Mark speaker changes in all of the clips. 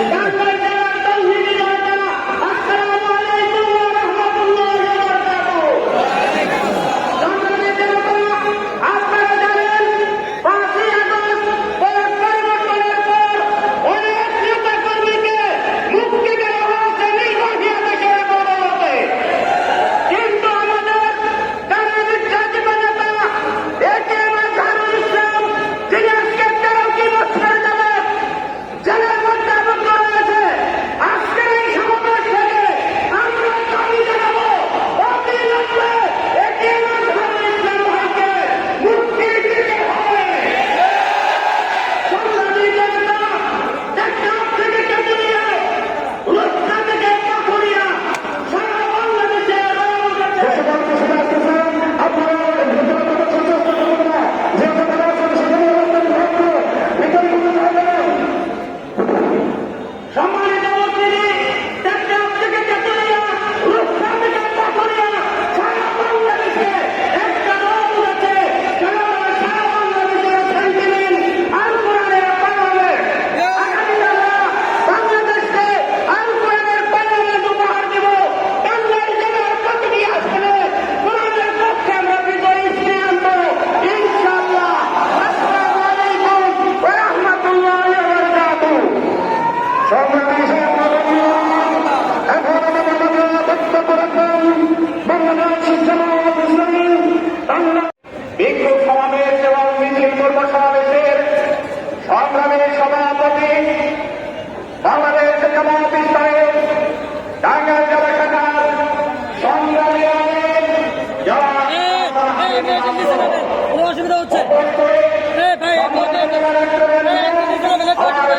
Speaker 1: Yeah.
Speaker 2: বিক্ষোভ সমাবেশ এবং মিছিল কর্ম সমাবেশের সংগ্রামের সভাপতি বাংলাদেশ জামাত ইসলামের টাঙ্গাইল জেলা শাখার সংগ্রামী
Speaker 3: অনেক অসুবিধা হচ্ছে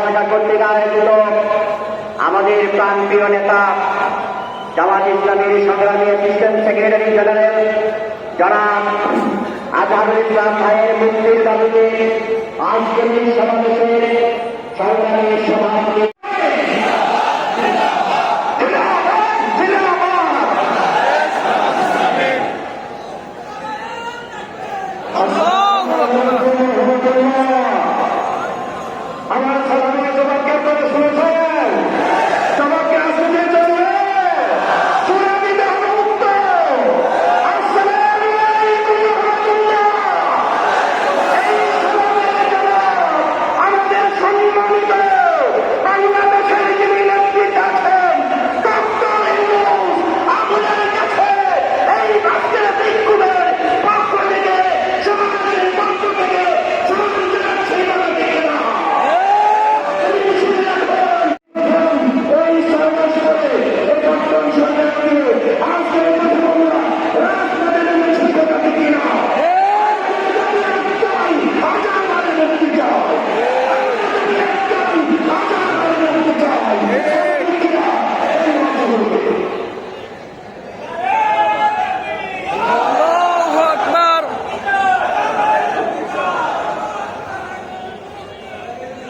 Speaker 2: শাখা করতে আয়োজিত আমাদের প্রাণপ্রিয় নেতা জামাত ইসলামের সংগ্রামী অ্যাসিস্ট্যান্ট সেক্রেটারি জেনারেল যারা আজহারুল ইসলাম ভাইয়ের মুক্তির দাবিতে আজকের সমাবেশের সংগ্রামী সভাপতি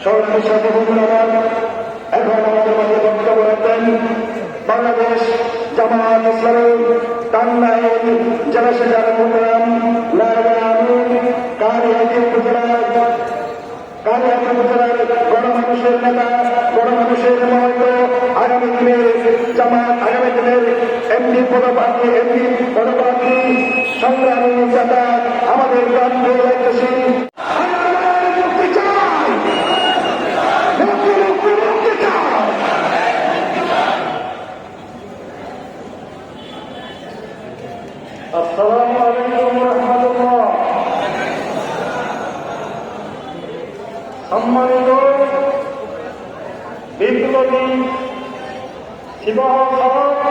Speaker 1: সরকারি সাথে বন্ধুরা এখন আমাদের মাঝে বক্তব্য রাখবেন বাংলাদেশ জামাত ইসলামী টাঙ্গাইল জেলা শাখার প্রোগ্রাম কারিয়াটি উপজেলার কারিয়াটি উপজেলার গণমানুষের নেতা গণমানুষের মহন্ত আগামী দিনের জামাত আগামী সংগ্রামী নেতা আমাদের গ্রাম সম্মানিত বিপ্লবী শিবহর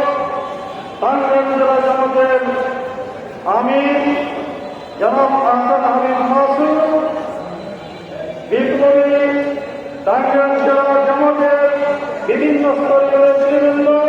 Speaker 1: টাঙ্গাইল জেলা জামাতের আমি জনাব বিপ্লবী টাঙ্গাইল জেলা জামাতের বিভিন্ন স্তরের নেতৃবৃন্দ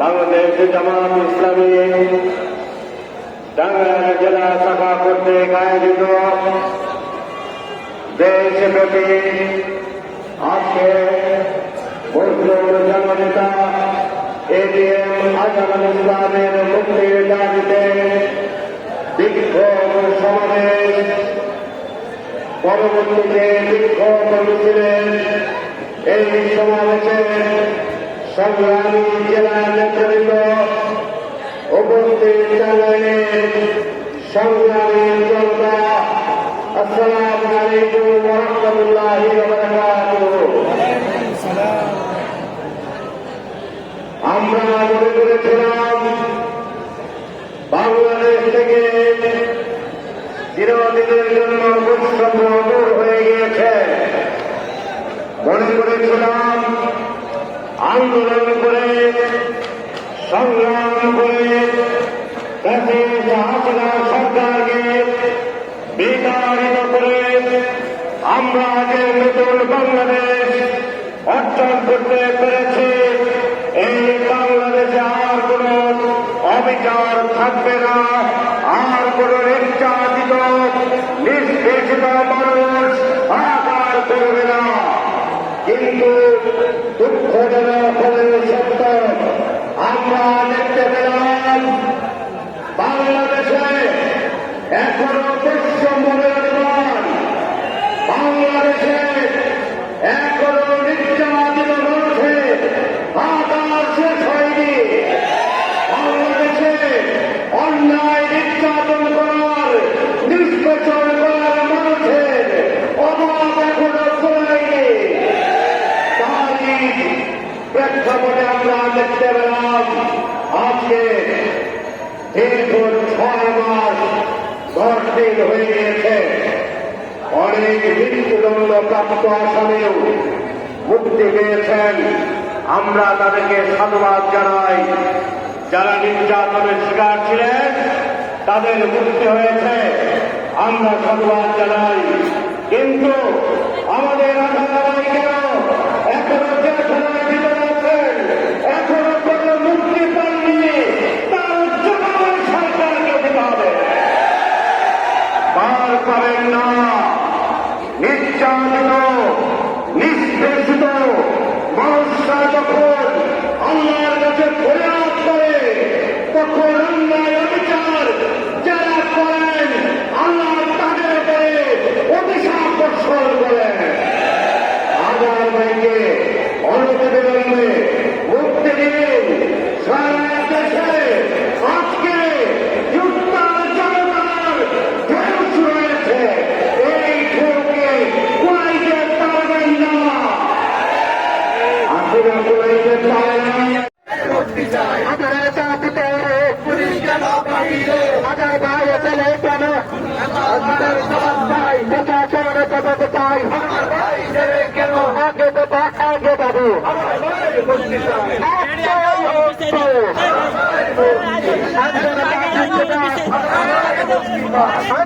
Speaker 1: বাংলাদেশ জামাত ইসলামী টাঙ্গাইল জেলা শাখা কর্তৃক আয়োজিত দেশব্যাপী আজকে মুসলিম জননেতা এডিএম আজহার ইসলামের মুক্তির দাবিতে বিক্ষোভ সমাবেশ। পরবর্তীতে বিক্ষোভ মিছিলের এই সমাবেশে সংগ্রামী জেলা নেতৃত্ব উপস্থিত জানালেন সংগ্রামী জনতা। আসসালামু আলাইকুম ওরহমতুল্লাহি ওয়া আমরা মনে করেছিলাম বাংলাদেশ থেকে চিরদিনের জন্য বৈষম্য দূর হয়ে গিয়েছে। মনে করেছিলাম আন্দোলন করে, সংগ্রাম করে দেশের হাসিনা সরকারকে বিতাড়িত করে আমরা যে নতুন বাংলাদেশ অর্জন করতে পেরেছি, এই বাংলাদেশে আর কোন অবিচার থাকবে না, আর কোন নির্যাতিত, নিষ্পেষিত মানুষ আকার করবে না। কিন্তু দুঃখজনক বাতিল হয়ে গিয়েছে। অনেক মৃত্যুদণ্ড প্রাপ্ত আসামেও মুক্তি পেয়েছেন। আমরা তাদেরকে সাধুবাদ জানাই। যারা নির্যাতনের শিকার ছিলেন, তাদের মুক্তি হয়েছে। আমরা সাধুবাদ জানাই। কিন্তু আমাদের করেন না। নির্যাতিত, নিষ্পেষিত মানুষরা যখন আমার কাছে প্রয়াস করে, তখন অন্যায় অবিচার যারা করেন আমার তাদের উপরে অভিশাপ বর্ষণ
Speaker 4: আল্লাহ